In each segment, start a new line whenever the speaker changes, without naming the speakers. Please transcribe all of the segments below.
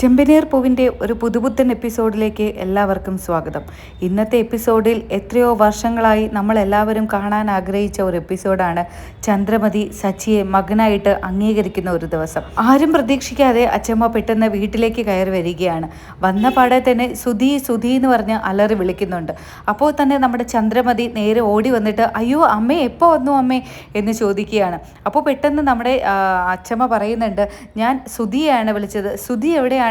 ചെമ്പനീർ പൂവിന്റെ ഒരു പുതുപുത്തൻ എപ്പിസോഡിലേക്ക് എല്ലാവർക്കും സ്വാഗതം. ഇന്നത്തെ എപ്പിസോഡിൽ എത്രയോ വർഷങ്ങളായി നമ്മൾ എല്ലാവരും കാണാൻ ആഗ്രഹിച്ച ഒരു എപ്പിസോഡാണ് ചന്ദ്രമതി സച്ചിയെ മകനായിട്ട് അംഗീകരിക്കുന്ന ഒരു ദിവസം. ആരും പ്രതീക്ഷിക്കാതെ അച്ചമ്മ പെട്ടെന്ന് വീട്ടിലേക്ക് കയറി വരികയാണ്. വന്ന പാടെ തന്നെ സുധി സുധി എന്ന് പറഞ്ഞ് അലറി വിളിക്കുന്നുണ്ട്. അപ്പോൾ തന്നെ നമ്മുടെ ചന്ദ്രമതി നേരെ ഓടി വന്നിട്ട് അയ്യോ അമ്മേ എപ്പോൾ വന്നു അമ്മേ? എന്ന് ചോദിക്കുകയാണ്. അപ്പോൾ പെട്ടെന്ന് നമ്മുടെ അച്ചമ്മ പറയുന്നുണ്ട് ഞാൻ സുധിയാണ് വിളിച്ചത്. സുധി എവിടെയാണ്?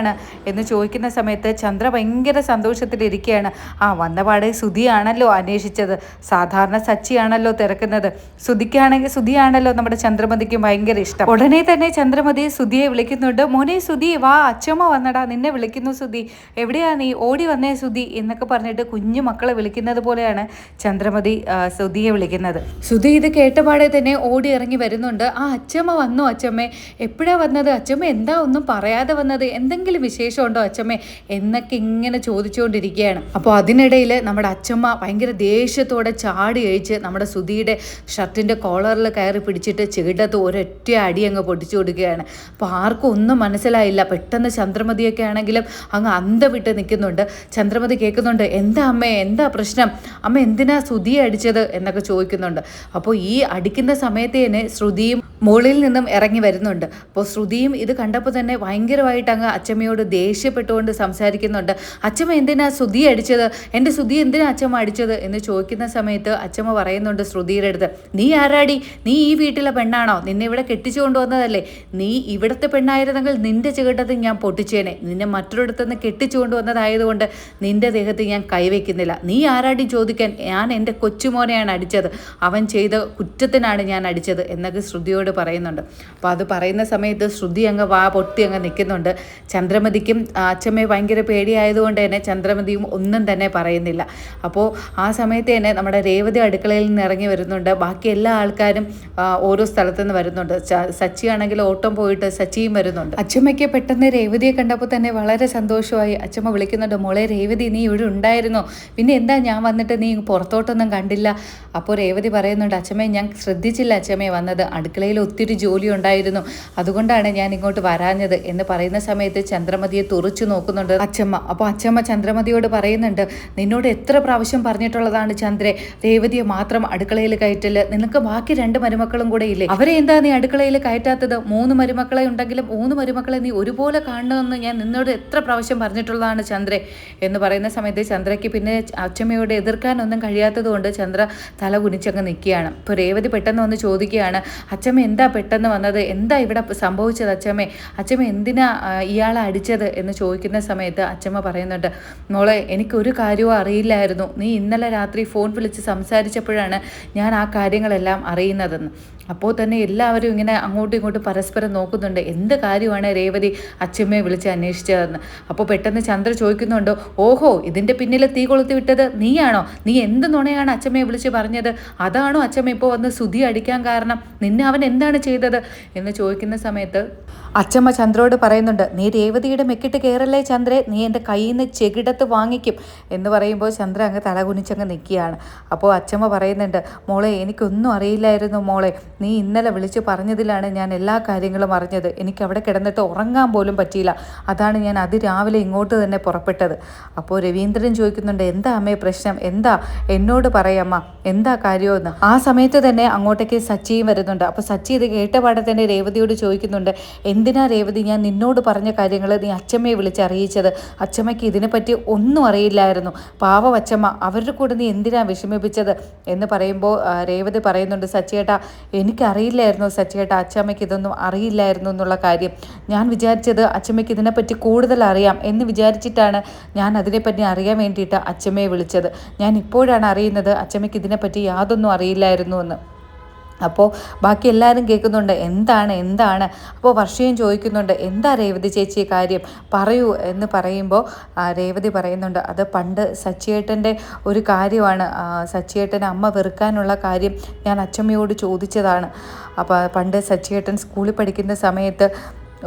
എന്ന് ചോദിക്കുന്ന സമയത്ത് ചന്ദ്ര ഭയങ്കര സന്തോഷത്തിലിരിക്കുകയാണ്. ആ വന്നപാട് സുധിയാണല്ലോ അന്വേഷിച്ചത്. സാധാരണ സച്ചിയാണല്ലോ തിരക്കുന്നത്. സുധിക്കാണെങ്കിൽ സുധിയാണല്ലോ നമ്മുടെ ചന്ദ്രമതിക്ക് ഭയങ്കര ഇഷ്ടം. ഉടനെ തന്നെ ചന്ദ്രമതി സുധിയെ വിളിക്കുന്നുണ്ട്. മോനെ സുധി വാ അച്ഛമ്മ വന്നടാ. നിന്നെ വിളിക്കുന്നു സുധി. എവിടെയാ നീ? ഓടി വന്നേ സുധി എന്നൊക്കെ പറഞ്ഞിട്ട് കുഞ്ഞു മക്കളെ വിളിക്കുന്നത് പോലെയാണ് ചന്ദ്രമതി സുധിയെ വിളിക്കുന്നത്. സുധി ഇത് കേട്ടപാടെ തന്നെ ഓടി ഇറങ്ങി വരുന്നുണ്ട്. ആ അച്ഛമ്മ വന്നു അച്ചമ്മേ. എപ്പോഴാ വന്നത്? അച്ഛമ്മ എന്താ ഒന്നും പറയാതെ വന്നത്? എന്തെങ്കിലും വിശേഷമുണ്ടോ അച്ചമ്മേ? എന്നൊക്കെ ഇങ്ങനെ ചോദിച്ചുകൊണ്ടിരിക്കുകയാണ്. അപ്പോൾ അതിനിടയിൽ നമ്മുടെ അച്ഛമ്മ ഭയങ്കര ദേഷ്യത്തോടെ ചാടി കഴിച്ച് നമ്മുടെ സുധിയുടെ ഷർട്ടിന്റെ കോളറിൽ കയറി പിടിച്ചിട്ട് ചെകിടത്ത് ഒരൊറ്റ അടി അങ്ങ് പൊട്ടിച്ചു കൊടുക്കുകയാണ്. അപ്പോൾ ആർക്കും ഒന്നും മനസ്സിലായില്ല. പെട്ടെന്ന് ചന്ദ്രമതിയൊക്കെ ആണെങ്കിലും അങ്ങ് അന്ത വിട്ട് നിൽക്കുന്നുണ്ട്. ചന്ദ്രമതി കേൾക്കുന്നുണ്ട് എന്താ അമ്മേ? എന്താ പ്രശ്നം? അമ്മ എന്തിനാ സുധിയെ അടിച്ചത്? എന്നൊക്കെ ചോദിക്കുന്നുണ്ട്. അപ്പോൾ ഈ അടിക്കുന്ന സമയത്ത് തന്നെ ശ്രുതിയും മുകളിൽ നിന്നും ഇറങ്ങി വരുന്നുണ്ട്. അപ്പോൾ ശ്രുതിയും ഇത് കണ്ടപ്പോൾ തന്നെ ഭയങ്കരമായിട്ട് അങ്ങ് അച്ചമ്മയോട് ദേഷ്യപ്പെട്ടുകൊണ്ട് സംസാരിക്കുന്നുണ്ട്. അച്ചമ്മ എന്തിനാ ശ്രുതി അടിച്ചത്? എന്റെ ശ്രുതി എന്തിനാ അച്ചമ്മ അടിച്ചത്? എന്ന് ചോദിക്കുന്ന സമയത്ത് അച്ചമ്മ പറയുന്നുണ്ട് ശ്രുതിയുടെ അടുത്ത് നീ ആരാടി? നീ ഈ വീട്ടിലെ പെണ്ണാണോ? നിന്നെ ഇവിടെ കെട്ടിച്ചു കൊണ്ടുവന്നതല്ലേ? നീ ഇവിടുത്തെ പെണ്ണായിരുന്നെങ്കിൽ നിന്റെ ചുവട്ടത്തിൽ ഞാൻ പൊട്ടിച്ചേനെ. നിന്നെ മറ്റൊരിടത്തു നിന്ന് കെട്ടിച്ചു കൊണ്ടുവന്നതായതുകൊണ്ട് നിന്റെ ദേഹത്ത് ഞാൻ കൈവയ്ക്കുന്നില്ല. നീ ആരാടി ചോദിക്കാൻ? ഞാൻ എന്റെ കൊച്ചുമോനെയാണ് അടിച്ചത്. അവൻ ചെയ്ത കുറ്റത്തിനാണ് ഞാൻ അടിച്ചത്. എന്നൊക്കെ ശ്രുതിയോട് പറയുന്നുണ്ട്. അപ്പോൾ അത് പറയുന്ന സമയത്ത് ശ്രുതി അങ്ങ് വാ പൊട്ടി അങ്ങ് നിൽക്കുന്നുണ്ട്. ചന്ദ്രമതിക്കും അച്ഛമ്മയെ ഭയങ്കര പേടിയായതുകൊണ്ട് തന്നെ ചന്ദ്രമതിയും ഒന്നും തന്നെ പറയുന്നില്ല. അപ്പോൾ ആ സമയത്ത് തന്നെ നമ്മുടെ രേവതി അടുക്കളയിൽ നിന്ന് ഇറങ്ങി വരുന്നുണ്ട്. ബാക്കി എല്ലാ ആൾക്കാരും ഓരോ സ്ഥലത്തു നിന്ന് വരുന്നുണ്ട് സച്ചി ആണെങ്കിൽ ഓട്ടം പോയിട്ട് സച്ചിയും വരുന്നുണ്ട്. അച്ഛമ്മയ്ക്ക് പെട്ടെന്ന് രേവതിയെ കണ്ടപ്പോൾ തന്നെ വളരെ സന്തോഷമായി. അച്ഛമ്മ വിളിക്കുന്നുണ്ട് മോളെ രേവതി നീ ഇവിടെ ഉണ്ടായിരുന്നോ? പിന്നെ എന്താ ഞാൻ വന്നിട്ട് നീ പുറത്തോട്ടൊന്നും കണ്ടില്ല? അപ്പോൾ രേവതി പറയുന്നുണ്ട് അച്ഛമ്മയെ ഞാൻ ശ്രദ്ധിച്ചില്ല അച്ഛമ്മയെ വന്നത്. അടുക്കളയിൽ ഒത്തിരി ജോലി ഉണ്ടായിരുന്നു. അതുകൊണ്ടാണ് ഞാൻ ഇങ്ങോട്ട് വരാഞ്ഞത് എന്ന് പറയുന്ന സമയത്ത് ചന്ദ്രമതിയെ തുറച്ചു നോക്കുന്നുണ്ട് അച്ചമ്മ. അപ്പോൾ അച്ചമ്മ ചന്ദ്രമതിയോട് പറയുന്നുണ്ട് നിന്നോട് എത്ര പ്രാവശ്യം പറഞ്ഞിട്ടുള്ളതാണ് ചന്ദ്രെ രേവതിയെ മാത്രം അടുക്കളയിൽ കയറ്റൽ. നിനക്ക് ബാക്കി രണ്ട് മരുമക്കളും കൂടെ ഇല്ലേ? അവരെ എന്താ നീ അടുക്കളയിൽ കയറ്റാത്തത്? മൂന്ന് മരുമക്കളെ ഉണ്ടെങ്കിലും മൂന്ന് മരുമക്കളെ നീ ഒരുപോലെ കാണണമെന്ന് ഞാൻ നിന്നോട് എത്ര പ്രാവശ്യം പറഞ്ഞിട്ടുള്ളതാണ് ചന്ദ്രെ. എന്ന് പറയുന്ന സമയത്ത് ചന്ദ്രയ്ക്ക് പിന്നെ അച്ചമ്മയോട് എതിർക്കാനൊന്നും കഴിയാത്തത് കൊണ്ട് ചന്ദ്ര തല കുനിച്ചങ്ങ് നിൽക്കുകയാണ്. ഇപ്പോൾ രേവതി പെട്ടെന്ന് വന്ന് ചോദിക്കുകയാണ് അച്ചമ്മ എന്താ പെട്ടെന്ന് വന്നത്? എന്താ ഇവിടെ സംഭവിച്ചത് അച്ഛമ്മേ? അച്ഛമ്മ എന്തിനാ ഇയാളെ അടിച്ചത് എന്ന് ചോദിക്കുന്ന സമയത്ത് അച്ഛമ്മ പറയുന്നുണ്ട് മോളെ എനിക്കൊരു കാര്യവും അറിയില്ലായിരുന്നു. നീ ഇന്നലെ രാത്രി ഫോൺ വിളിച്ച് സംസാരിച്ചപ്പോഴാണ് ഞാൻ ആ കാര്യങ്ങളെല്ലാം അറിയുന്നതെന്ന്. അപ്പോൾ തന്നെ എല്ലാവരും ഇങ്ങനെ അങ്ങോട്ടും ഇങ്ങോട്ടും പരസ്പരം നോക്കുന്നുണ്ട്. എന്ത് കാര്യമാണ് രേവതി അച്ഛമ്മയെ വിളിച്ച് അന്വേഷിച്ചതെന്ന്? അപ്പോൾ പെട്ടെന്ന് ചന്ദ്ര ചോദിക്കുന്നുണ്ടോ ഓഹോ ഇതിന്റെ പിന്നിൽ തീ കൊളുത്തി വിട്ടത് നീയാണോ? നീ എന്ത് നുണയാണ് അച്ഛമ്മയെ വിളിച്ച് പറഞ്ഞത്? അതാണോ അച്ഛമ്മ ഇപ്പോൾ വന്ന് സുധി അടിക്കാൻ കാരണം? നിന്നെ അവൻ എന്താണ് ചെയ്തത്? എന്ന് ചോദിക്കുന്ന സമയത്ത് അച്ചമ്മ ചന്ദ്രയോട് പറയുന്നുണ്ട് നീ രേവതിയുടെ മെക്കിട്ട് കയറല്ലേ ചന്ദ്രെ? നീ എന്റെ കയ്യിൽ നിന്ന് ചെകിടത്ത് വാങ്ങിക്കും. എന്ന് പറയുമ്പോൾ ചന്ദ്ര അങ്ങ് തലകുനിച്ചങ്ങ് നിൽക്കുകയാണ്. അപ്പോൾ അച്ചമ്മ പറയുന്നുണ്ട് മോളെ എനിക്കൊന്നും അറിയില്ലായിരുന്നു മോളെ. നീ ഇന്നലെ വിളിച്ച് പറഞ്ഞതിലാണ് ഞാൻ എല്ലാ കാര്യങ്ങളും അറിഞ്ഞത്. എനിക്ക് അവിടെ കിടന്നിട്ട് ഉറങ്ങാൻ പോലും പറ്റിയില്ല. അതാണ് ഞാൻ അതിരാവിലെ ഇങ്ങോട്ട് തന്നെ പുറപ്പെട്ടത്. അപ്പോൾ രവീന്ദ്രൻ ചോദിക്കുന്നുണ്ട് എന്താ അമ്മേ പ്രശ്നം? എന്താ? എന്നോട് പറയമ്മ എന്താ കാര്യമെന്ന്? ആ സമയത്ത് തന്നെ അങ്ങോട്ടേക്ക് സച്ചിയും വരുന്നുണ്ട്. അപ്പോൾ സച്ചി ഇത് കേട്ട പാടെ തന്നെ രേവതിയോട് ചോദിക്കുന്നുണ്ട് എന്തിനാ രേവതി ഞാൻ നിന്നോട് പറഞ്ഞ കാര്യങ്ങൾ നീ അച്ചമ്മയെ വിളിച്ച് അറിയിച്ചത് അച്ചമ്മയ്ക്ക് ഇതിനെപ്പറ്റി ഒന്നും അറിയില്ലായിരുന്നു. പാവം അച്ചമ്മ അവരുടെ കൂടെ നീ എന്തിനാ വിഷമിപ്പിച്ചത്? എന്ന് പറയുമ്പോൾ രേവതി പറയുന്നുണ്ട് സച്ചേട്ടാ എനിക്കറിയില്ലായിരുന്നു സച്ചേട്ടാ അച്ചമ്മയ്ക്ക് ഇതൊന്നും അറിയില്ലായിരുന്നു എന്നുള്ള കാര്യം. ഞാൻ വിചാരിച്ചത് അച്ചമ്മയ്ക്ക് ഇതിനെപ്പറ്റി കൂടുതൽ അറിയാം എന്ന് വിചാരിച്ചിട്ടാണ് ഞാൻ അതിനെപ്പറ്റി അറിയാൻ വേണ്ടിയിട്ട് അച്ചമ്മയെ വിളിച്ചത്. ഞാൻ ഇപ്പോഴാണ് അറിയുന്നത് അച്ചമ്മയ്ക്ക് ഇതിനെപ്പറ്റി യാതൊന്നും അറിയില്ലായിരുന്നു എന്ന്. അപ്പോൾ ബാക്കി എല്ലാവരും കേൾക്കുന്നുണ്ട് എന്താണ് എന്താണ്? അപ്പോൾ വർഷയും ചോദിക്കുന്നുണ്ട് എന്താ രേവതി ചേച്ചി കാര്യം? പറയൂ എന്ന് പറയുമ്പോൾ രേവതി പറയുന്നുണ്ട് അത് പണ്ട് സച്ചിയേട്ടന്റെ ഒരു കാര്യമാണ്. സച്ചിയേട്ടൻ അമ്മ വെറുക്കാനുള്ള കാര്യം ഞാൻ അച്ചമ്മയോട് ചോദിച്ചതാണ്. അപ്പോൾ പണ്ട് സച്ചിയേട്ടൻ സ്കൂളിൽ പഠിക്കുന്ന സമയത്ത്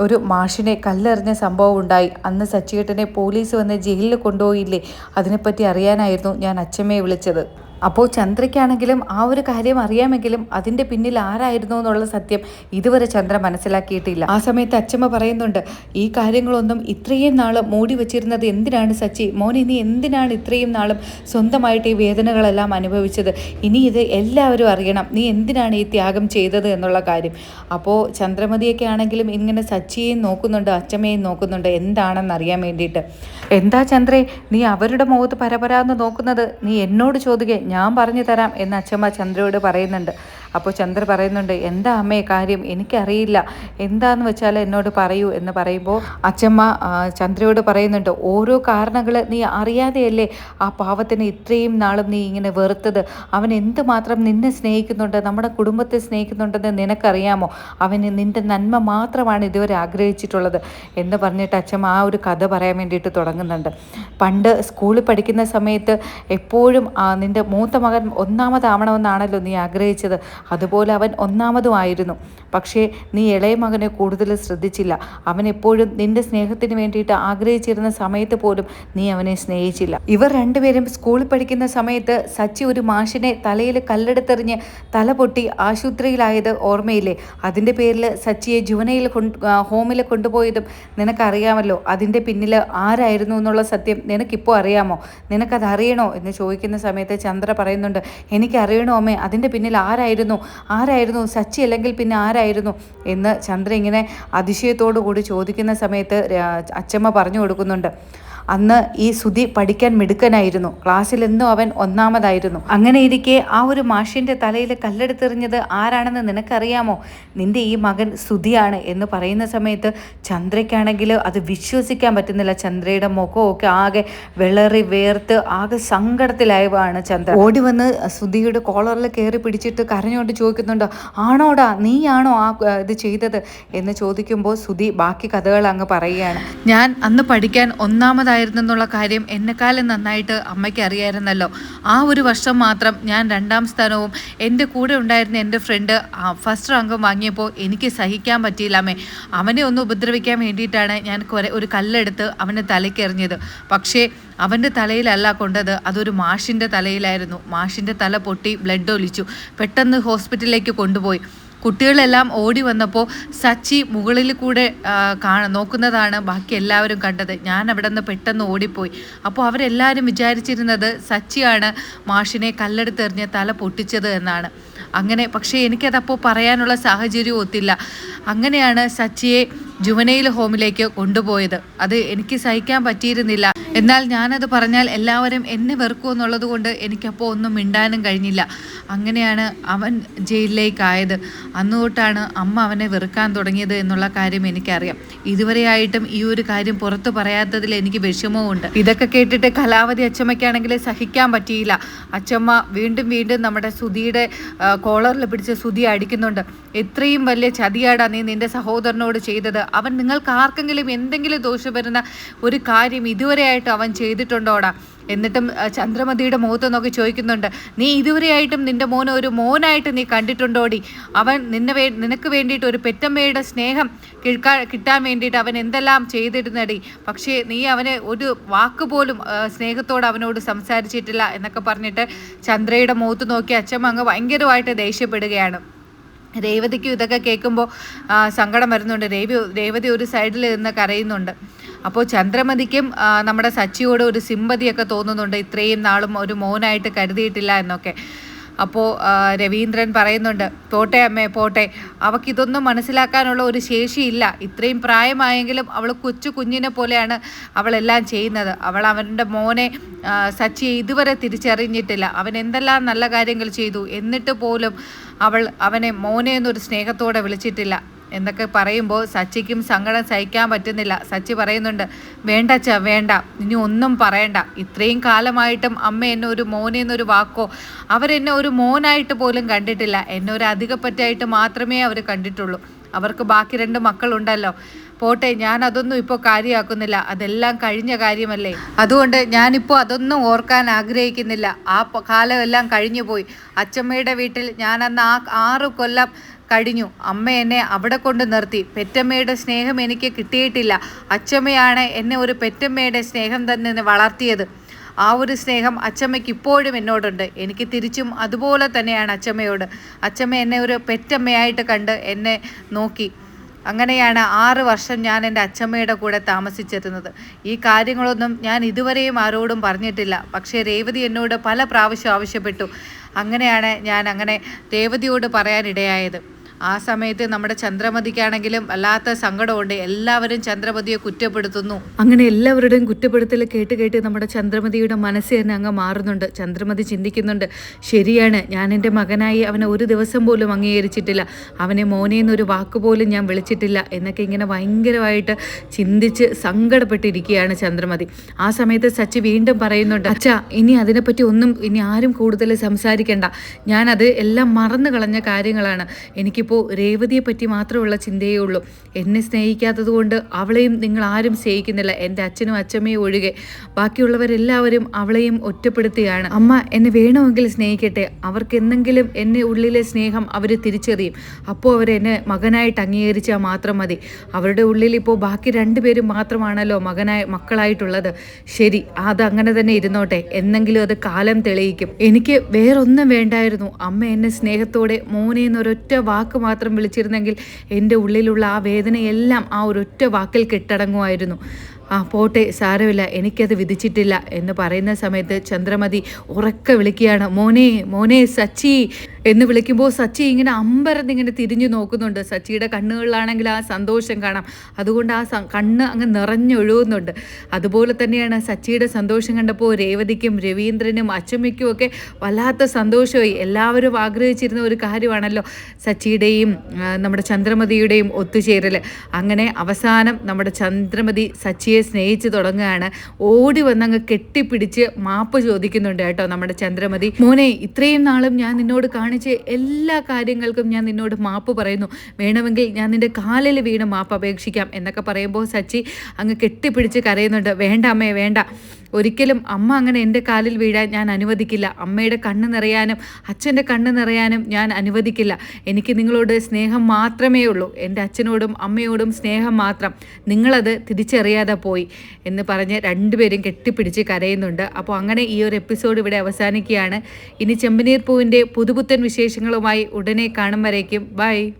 ഒരു മാഷിനെ കല്ലെറിഞ്ഞ സംഭവം ഉണ്ടായി. അന്ന് സച്ചിയേട്ടനെ പോലീസ് വന്ന് ജയിലിൽ കൊണ്ടുപോയില്ലേ? അതിനെപ്പറ്റി അറിയാനായിരുന്നു ഞാൻ അച്ചമ്മയെ വിളിച്ചത്. അപ്പോൾ ചന്ദ്രയ്ക്കാണെങ്കിലും ആ ഒരു കാര്യം അറിയാമെങ്കിലും അതിന്റെ പിന്നിൽ ആരായിരുന്നു എന്നുള്ള സത്യം ഇതുവരെ ചന്ദ്ര മനസ്സിലാക്കിയിട്ടില്ല. ആ സമയത്ത് അച്ഛമ്മ പറയുന്നുണ്ട് ഈ കാര്യങ്ങളൊന്നും ഇത്രയും നാൾ മൂടി വച്ചിരുന്നത് എന്തിനാണ് സച്ചി? മോൻ ഇനി എന്തിനാണ് ഇത്രയും നാളും സ്വന്തമായിട്ട് ഈ വേദനകളെല്ലാം അനുഭവിച്ചത്? ഇനി ഇത് എല്ലാവരും അറിയണം. നീ എന്തിനാണ് ഈ ത്യാഗം ചെയ്തത് എന്നുള്ള കാര്യം. അപ്പോൾ ചന്ദ്രമതിയൊക്കെ ആണെങ്കിലും ഇങ്ങനെ സച്ചിയെയും നോക്കുന്നുണ്ട് അച്ഛമ്മയെയും നോക്കുന്നുണ്ട് എന്താണെന്ന് അറിയാൻ വേണ്ടിയിട്ട്. എന്താ ചന്ദ്രേ നീ അവരുടെ മുഖത്ത് പരപരാന്ന് നോക്കുന്നത്? നീ എന്നോട് ചോദിക്കേ ഞാൻ പറഞ്ഞു തരാം എന്ന് അച്ഛമ്മ ചന്ദ്രയോട് പറയുന്നുണ്ട്. അപ്പോൾ ചന്ദ്ര പറയുന്നുണ്ട് എന്താ അമ്മേ കാര്യം? എനിക്കറിയില്ല. എന്താന്ന് വെച്ചാൽ എന്നോട് പറയൂ എന്ന് പറയുമ്പോൾ അച്ഛമ്മ ചന്ദ്രയോട് പറയുന്നുണ്ട് ഓരോ കാരണങ്ങൾ നീ അറിയാതെയല്ലേ ആ പാവത്തിന് ഇത്രയും നാളും നീ ഇങ്ങനെ വെറുത്തത്? അവൻ എന്തുമാത്രം നിന്നെ സ്നേഹിക്കുന്നുണ്ട്? നമ്മുടെ കുടുംബത്തെ സ്നേഹിക്കുന്നുണ്ടെന്ന് നിനക്കറിയാമോ? അവന് നിന്റെ നന്മ മാത്രമാണ് ഇതുവരെ ആഗ്രഹിച്ചിട്ടുള്ളത് എന്ന് പറഞ്ഞിട്ട് അച്ഛമ്മ ആ ഒരു കഥ പറയാൻ വേണ്ടിയിട്ട് തുടങ്ങുന്നുണ്ട്. പണ്ട് സ്കൂളിൽ പഠിക്കുന്ന സമയത്ത് എപ്പോഴും നിന്റെ മൂത്ത മകൻ ഒന്നാമതാവണമെന്നാണല്ലോ നീ ആഗ്രഹിച്ചത്. അതുപോലെ അവൻ ഒന്നാമതുമായിരുന്നു പക്ഷേ നീ ഇളയ മകനെ കൂടുതൽ ശ്രദ്ധിച്ചില്ല. അവൻ എപ്പോഴും നിന്റെ സ്നേഹത്തിന് വേണ്ടിയിട്ട് ആഗ്രഹിച്ചിരുന്ന സമയത്ത് പോലും നീ അവനെ സ്നേഹിച്ചില്ല. ഇവർ രണ്ടുപേരും സ്കൂളിൽ പഠിക്കുന്ന സമയത്ത് സച്ചി ഒരു മാഷിനെ തലയിൽ കല്ലെടുത്തെറിഞ്ഞ് തല പൊട്ടി ആശുപത്രിയിലായത് ഓർമ്മയില്ലേ? അതിന്റെ പേരിൽ സച്ചിയെ ജുവനയിൽ ഹോമിൽ കൊണ്ടുപോയതും നിനക്കറിയാമല്ലോ. അതിന്റെ പിന്നിൽ ആരായിരുന്നു എന്നുള്ള സത്യം നിനക്കിപ്പോൾ അറിയാമോ? നിനക്കത് അറിയണോ എന്ന് ചോദിക്കുന്ന സമയത്ത് ചന്ദ്ര പറയുന്നുണ്ട് എനിക്കറിയണോ അമ്മേ അതിന്റെ പിന്നിൽ ആരായിരുന്നു ആരായിരുന്നു ആരായിരുന്നു? സച്ചി അല്ലെങ്കിൽ പിന്നെ ആരായിരുന്നു? എന്ന് ചന്ദ്ര ഇങ്ങനെ അതിശയത്തോടു കൂടി ചോദിക്കുന്ന സമയത്ത് അച്ചമ്മ പറഞ്ഞു കൊടുക്കുന്നുണ്ട്. അന്ന് ഈ സുധി പഠിക്കാൻ മിടുക്കനായിരുന്നു. ക്ലാസ്സിൽ എന്നും അവൻ ഒന്നാമതായിരുന്നു. അങ്ങനെ ഇരിക്കെ ആ ഒരു മാഷിന്റെ തലയിൽ കല്ലെടുത്തെറിഞ്ഞത് ആരാണെന്ന് നിനക്കറിയാമോ? നിന്റെ ഈ മകൻ സുധിയാണ് എന്ന് പറയുന്ന സമയത്ത് ചന്ദ്രയ്ക്കാണെങ്കിൽ അത് വിശ്വസിക്കാൻ പറ്റുന്നില്ല. ചന്ദ്രയുടെ മുഖമൊക്കെ ആകെ വിളറി വേർത്ത് ആകെ സങ്കടത്തിലായവാണ് ചന്ദ്ര ഓടി വന്ന് സുധിയുടെ കോളറിൽ കയറി പിടിച്ചിട്ട് കരഞ്ഞുകൊണ്ട് ചോദിക്കുന്നുണ്ട് ആണോടാ നീയാണോ ആ ഇത് ചെയ്തത്? എന്ന് ചോദിക്കുമ്പോൾ സുധി ബാക്കി കഥകൾ അങ്ങ് പറയുകയാണ്. ഞാൻ അന്ന് പഠിക്കാൻ ഒന്നാമതായിരുന്നെന്നുള്ള കാര്യം എന്നെക്കാളും നന്നായിട്ട് അമ്മയ്ക്ക് അറിയായിരുന്നല്ലോ. ആ ഒരു വർഷം മാത്രം ഞാൻ രണ്ടാം സ്ഥാനവും എന്റെ കൂടെ ഉണ്ടായിരുന്ന എന്റെ ഫ്രണ്ട് ഫസ്റ്റ് റാങ്കും വാങ്ങിയപ്പോൾ എനിക്ക് സഹിക്കാൻ പറ്റിയില്ലാമേ അവനെ ഒന്ന് ഉപദ്രവിക്കാൻ വേണ്ടിയിട്ടാണ് ഞാൻ ഒരു കല്ലെടുത്ത് അവന്റെ തലയ്ക്കെറിഞ്ഞത് പക്ഷേ അവന്റെ തലയിലല്ല കൊണ്ടത് അതൊരു മാഷിന്റെ തലയിലായിരുന്നു. മാഷിന്റെ തല പൊട്ടി ബ്ലഡ് ഒലിച്ചു. പെട്ടെന്ന് ഹോസ്പിറ്റലിലേക്ക് കൊണ്ടുപോയി. കുട്ടികളെല്ലാം ഓടി വന്നപ്പോൾ സച്ചി മുകളിൽ കൂടെ കാണ നോക്കുന്നതാണ് ബാക്കി എല്ലാവരും കണ്ടത്. ഞാൻ അവിടെ നിന്ന് പെട്ടെന്ന് ഓടിപ്പോയി. അപ്പോൾ അവരെല്ലാവരും വിചാരിച്ചിരുന്നത് സച്ചിയാണ് മാഷിനെ കല്ലെടുത്തെറിഞ്ഞ് തല പൊട്ടിച്ചത് എന്നാണ്. അങ്ങനെ പക്ഷേ എനിക്കതപ്പോൾ പറയാനുള്ള സാഹചര്യം ഒത്തില്ല. അങ്ങനെയാണ് സച്ചിയെ ജുവനൈൽ ഹോമിലേക്ക് കൊണ്ടുപോയത്. അത് എനിക്ക് സഹിക്കാൻ പറ്റിയിരുന്നില്ല. എന്നാൽ ഞാനത് പറഞ്ഞാൽ എല്ലാവരും എന്നെ വെറുക്കുമെന്നുള്ളത് കൊണ്ട് എനിക്കപ്പോൾ ഒന്നും മിണ്ടാനും കഴിഞ്ഞില്ല. അങ്ങനെയാണ് അവൻ ജയിലിലേക്കായത്. അന്ന് തൊട്ടാണ് അമ്മ അവനെ വെറുക്കാൻ തുടങ്ങിയത് എന്നുള്ള കാര്യം എനിക്കറിയാം. ഇതുവരെയായിട്ടും ഈ ഒരു കാര്യം പുറത്തു പറയാത്തതിൽ എനിക്ക് വിഷമവുമുണ്ട് ഇതൊക്കെ കേട്ടിട്ട് കലാവതി അച്ചമ്മയ്ക്കാണെങ്കിൽ സഹിക്കാൻ പറ്റിയില്ല. അച്ചമ്മ വീണ്ടും വീണ്ടും നമ്മുടെ സുധിയുടെ കോളറിൽ പിടിച്ച് സുധി അടിക്കുന്നുണ്ട്. ഇത്രയും വലിയ ചതിയാടാ നീ നിന്റെ സഹോദരനോട് ചെയ്തത്. അവൻ നിങ്ങൾക്ക് ആർക്കെങ്കിലും എന്തെങ്കിലും ദോഷം വരുന്ന ഒരു കാര്യം ഇതുവരെയായിട്ട് അവൻ ചെയ്തിട്ടുണ്ടോടാ? എന്നിട്ടും ചന്ദ്രമതിയുടെ മുഖത്ത് നോക്കി ചോദിക്കുന്നുണ്ട് നീ ഇതുവരെയായിട്ടും നിന്റെ മോനെ ഒരു മോനായിട്ട് നീ കണ്ടിട്ടുണ്ടോടി? അവൻ നിന്നെ വേ നിനക്ക് വേണ്ടിയിട്ട് ഒരു പെറ്റമ്മയുടെ സ്നേഹം കിഴക്കാൻ കിട്ടാൻ വേണ്ടിയിട്ട് അവൻ എന്തെല്ലാം ചെയ്തിരുന്നടി? പക്ഷേ നീ അവനെ ഒരു വാക്ക് പോലും സ്നേഹത്തോടെ അവനോട് സംസാരിച്ചിട്ടില്ല എന്നൊക്കെ പറഞ്ഞിട്ട് ചന്ദ്രയുടെ മുഖത്ത് നോക്കി അച്ഛമ്മ അങ്ങ് ഭയങ്കരമായിട്ട് ദേഷ്യപ്പെടുകയാണ്. രേവതിക്കും ഇതൊക്കെ കേൾക്കുമ്പോൾ സങ്കടം വരുന്നുണ്ട്. രേവി രേവതി ഒരു സൈഡിൽ നിന്ന് കരയുന്നുണ്ട്. അപ്പോൾ ചന്ദ്രമതിക്കും നമ്മുടെ സച്ചിയോട് ഒരു സിമ്പതിയൊക്കെ തോന്നുന്നുണ്ട്. ഇത്രയും നാളും ഒരു മോനായിട്ട് കരുതിയിട്ടില്ല എന്നൊക്കെ. അപ്പോൾ രവീന്ദ്രൻ പറയുന്നുണ്ട് പോട്ടെ അമ്മേ പോട്ടെ. അവക്കിതൊന്നും മനസ്സിലാക്കാനുള്ള ഒരു ശേഷിയില്ല. ഇത്രയും പ്രായമായെങ്കിലും അവൾ കൊച്ചു കുഞ്ഞിനെ പോലെയാണ് അവളെല്ലാം ചെയ്യുന്നത്. അവൾ അവന്റെ മോനെ സച്ചിയെ ഇതുവരെ തിരിച്ചറിഞ്ഞിട്ടില്ല. അവൻ എന്തെല്ലാം നല്ല കാര്യങ്ങൾ ചെയ്തു. എന്നിട്ട് പോലും അവൾ അവനെ മോനെ എന്നൊരു സ്നേഹത്തോടെ വിളിച്ചിട്ടില്ല. എന്നൊക്കെ പറയുമ്പോൾ സച്ചിക്കും സങ്കടം സഹിക്കാൻ പറ്റുന്നില്ല. സച്ചി പറയുന്നുണ്ട് വേണ്ട ച വേണ്ട. ഇനി ഒന്നും പറയണ്ട. ഇത്രയും കാലമായിട്ടും അമ്മ എന്നെ ഒരു മോനെ എന്നൊരു വാക്കോ അവരെന്നെ ഒരു മോനായിട്ട് പോലും കണ്ടിട്ടില്ല. എന്നെ ഒരു അധികപ്പറ്റായിട്ട് മാത്രമേ അവർ കണ്ടിട്ടുള്ളൂ. അവർക്ക് ബാക്കി രണ്ട് മക്കളുണ്ടല്ലോ. പോട്ടെ ഞാൻ അതൊന്നും ഇപ്പോൾ കാര്യമാക്കുന്നില്ല. അതെല്ലാം കഴിഞ്ഞ കാര്യമല്ലേ? അതുകൊണ്ട് ഞാനിപ്പോൾ അതൊന്നും ഓർക്കാൻ ആഗ്രഹിക്കുന്നില്ല. ആ കാലമെല്ലാം കഴിഞ്ഞു പോയി അച്ചമ്മയുടെ വീട്ടിൽ ഞാൻ ആ ആറ് കൊല്ലം കഴിഞ്ഞു. അമ്മ എന്നെ അവിടെ കൊണ്ട് നിർത്തി. പെറ്റമ്മയുടെ സ്നേഹം എനിക്ക് കിട്ടിയിട്ടില്ല. അച്ചമ്മയാണ് എന്നെ ഒരു പെറ്റമ്മയുടെ സ്നേഹം തന്നെ വളർത്തിയത്. ആ ഒരു സ്നേഹം അച്ചമ്മയ്ക്ക് ഇപ്പോഴും എന്നോടുണ്ട്. എനിക്ക് തിരിച്ചും അതുപോലെ തന്നെയാണ് അച്ചമ്മയോട്. അച്ചമ്മ എന്നെ ഒരു പെറ്റമ്മയായിട്ട് കണ്ട് എന്നെ നോക്കി. അങ്ങനെയാണ് ആറ് വർഷം ഞാൻ എന്റെ അച്ചമ്മയുടെ കൂടെ താമസിച്ചിരുന്നത് ഈ കാര്യങ്ങളൊന്നും ഞാൻ ഇതുവരെയും ആരോടും പറഞ്ഞിട്ടില്ല. പക്ഷേ രേവതി എന്നോട് പല പ്രാവശ്യം ആവശ്യപ്പെട്ടു. അങ്ങനെയാണ് ഞാൻ അങ്ങനെ രേവതിയോട് പറയാനിടയായത്. ആ സമയത്ത് നമ്മുടെ ചന്ദ്രമതിക്കാണെങ്കിലും വല്ലാത്ത സങ്കടമുണ്ട്. എല്ലാവരും ചന്ദ്രമതിയെ കുറ്റപ്പെടുത്തുന്നു. അങ്ങനെ എല്ലാവരുടെയും കുറ്റപ്പെടുത്തൽ കേട്ട് കേട്ട് നമ്മുടെ ചന്ദ്രമതിയുടെ മനസ്സ് തന്നെ അങ്ങ് മാറുന്നുണ്ട്. ചന്ദ്രമതി ചിന്തിക്കുന്നുണ്ട് ശരിയാണ് ഞാൻ എന്റെ മകനായി അവനെ ഒരു ദിവസം പോലും അംഗീകരിച്ചിട്ടില്ല. അവനെ മോനെ എന്നൊരു വാക്ക് പോലും ഞാൻ വിളിച്ചിട്ടില്ല. എന്നൊക്കെ ഇങ്ങനെ ഭയങ്കരമായിട്ട് ചിന്തിച്ച് സങ്കടപ്പെട്ടിരിക്കുകയാണ് ചന്ദ്രമതി. ആ സമയത്ത് സച്ചി വീണ്ടും പറയുന്നുണ്ട് അച്ഛാ ഇനി അതിനെപ്പറ്റി ഒന്നും ഇനി ആരും കൂടുതൽ സംസാരിക്കേണ്ട. ഞാനത് എല്ലാം മറന്നു കളഞ്ഞ കാര്യങ്ങളാണ്. എനിക്കിപ്പോൾ രേവതിയെ പറ്റി മാത്രമുള്ള ചിന്തയേ ഉള്ളൂ. എന്നെ സ്നേഹിക്കാത്തത് കൊണ്ട് അവളെയും നിങ്ങൾ ആരും സ്നേഹിക്കുന്നില്ല. എന്റെ അച്ഛനും അച്ഛമ്മയും ഒഴികെ. ബാക്കിയുള്ളവരെല്ലാവരും അവളെയും ഒറ്റപ്പെടുത്തുകയാണ്. അമ്മ എന്നെ വേണമെങ്കിൽ സ്നേഹിക്കട്ടെ. അവർക്ക് എന്തെങ്കിലും എന്നെ ഉള്ളിലെ സ്നേഹം അവർ തിരിച്ചറിയും. അപ്പോൾ അവർ എന്നെ മകനായിട്ട് അംഗീകരിച്ചാൽ മാത്രം മതി. അവരുടെ ഉള്ളിൽ ഇപ്പോൾ ബാക്കി രണ്ടുപേരും മാത്രമാണല്ലോ മകനായി മക്കളായിട്ടുള്ളത്. ശരി അത് അങ്ങനെ തന്നെ ഇരുന്നോട്ടെ. എന്നെങ്കിലും അത് കാലം തെളിയിക്കും. എനിക്ക് വേറൊന്നും വേണ്ടായിരുന്നു. അമ്മ എന്നെ സ്നേഹത്തോടെ മോനെ എന്നൊരൊറ്റ വാക്ക് മാത്രം വിളിച്ചിരുന്നെങ്കിൽ എന്റെ ഉള്ളിലുള്ള ആ വേദനയെല്ലാം ആ ഒരൊറ്റ വാക്കിൽ കെട്ടടങ്ങുമായിരുന്നു. ആ പോട്ടെ സാരമില്ല എനിക്കത് വിധിച്ചിട്ടില്ല എന്ന് പറയുന്ന സമയത്ത് ചന്ദ്രമതി ഉറക്കെ വിളിക്കുകയാണ്. മോനെ മോനെ സച്ചി. എന്ന് വിളിക്കുമ്പോൾ സച്ചി ഇങ്ങനെ അമ്പരന്ന് ഇങ്ങനെ തിരിഞ്ഞു നോക്കുന്നുണ്ട്. സച്ചിയുടെ കണ്ണുകളിലാണെങ്കിൽ ആ സന്തോഷം കാണാം. അതുകൊണ്ട് ആ കണ്ണ് അങ്ങ് നിറഞ്ഞൊഴുകുന്നുണ്ട്. അതുപോലെ തന്നെയാണ് സച്ചിയുടെ സന്തോഷം കണ്ടപ്പോൾ രേവതിക്കും രവീന്ദ്രനും അച്ചമ്മയ്ക്കും ഒക്കെ വല്ലാത്ത സന്തോഷമായി. എല്ലാവരും ആഗ്രഹിച്ചിരുന്ന ഒരു കാര്യമാണല്ലോ സച്ചിയുടെയും നമ്മുടെ ചന്ദ്രമതിയുടെയും ഒത്തുചേരൽ അങ്ങനെ അവസാനം നമ്മുടെ ചന്ദ്രമതി സച്ചിയെ സ്നേഹിച്ച് തുടങ്ങുകയാണ്. ഓടി വന്നങ്ങ് കെട്ടിപ്പിടിച്ച് മാപ്പ് ചോദിക്കുന്നുണ്ട് കേട്ടോ നമ്മുടെ ചന്ദ്രമതി. മോനെ ഇത്രയും നാളും ഞാൻ നിന്നോട് കാണിച്ച എല്ലാ കാര്യങ്ങൾക്കും ഞാൻ നിന്നോട് മാപ്പ് പറയുന്നു. വേണമെങ്കിൽ ഞാൻ നിന്റെ കാലിൽ വീണ് മാപ്പ് അപേക്ഷിക്കാം എന്നൊക്കെ പറയുമ്പോൾ സച്ചി അങ്ങ് കെട്ടിപ്പിടിച്ച് കരയുന്നുണ്ട്. വേണ്ട അമ്മേ വേണ്ട. ഒരിക്കലും അമ്മ അങ്ങനെ എന്റെ കാലിൽ വീഴാൻ ഞാൻ അനുവദിക്കില്ല. അമ്മയുടെ കണ്ണ് നിറയാനും അച്ഛന്റെ കണ്ണ് നിറയാനും ഞാൻ അനുവദിക്കില്ല. എനിക്ക് നിങ്ങളോട് സ്നേഹം മാത്രമേ ഉള്ളൂ. എന്റെ അച്ഛനോടും അമ്മയോടും സ്നേഹം മാത്രം. നിങ്ങളത് തിരിച്ചറിയാതെ പോയി എന്ന് പറഞ്ഞ് രണ്ടുപേരും കെട്ടിപ്പിടിച്ച് കരയുന്നുണ്ട്. അപ്പോൾ അങ്ങനെ ഈ ഒരു എപ്പിസോഡ് ഇവിടെ അവസാനിക്കുകയാണ്. ഇനി ചെമ്പനീർ പൂവിന്റെ പുതുപുത്തൻ വിശേഷങ്ങളുമായി ഉടനെ കാണും വരേക്കും. ബൈ.